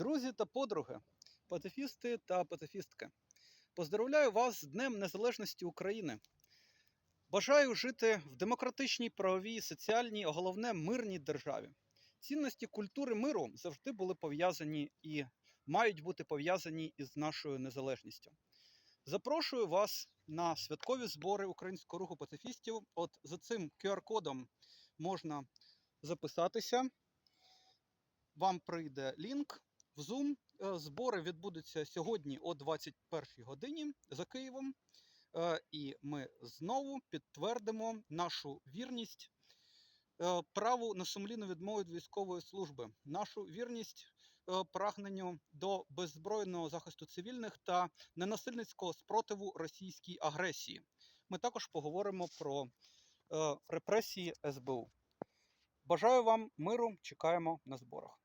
Друзі та подруги, пацифісти та пацифістки, поздравляю вас з Днем Незалежності України. Бажаю жити в демократичній, правовій, соціальній, а головне мирній державі. Цінності культури миру завжди були пов'язані і мають бути пов'язані із нашою незалежністю. Запрошую вас на святкові збори українського руху пацифістів. От за цим QR-кодом можна записатися. Вам прийде лінк в Zoom. Е, Збори відбудуться сьогодні о 21 годині за Києвом. Е, І ми знову підтвердимо нашу вірність е, праву на сумлінну відмову від військової служби, нашу вірність прагненню до беззбройного захисту цивільних та ненасильницького спротиву російській агресії. Ми також поговоримо про репресії СБУ. Бажаю вам миру, чекаємо на зборах.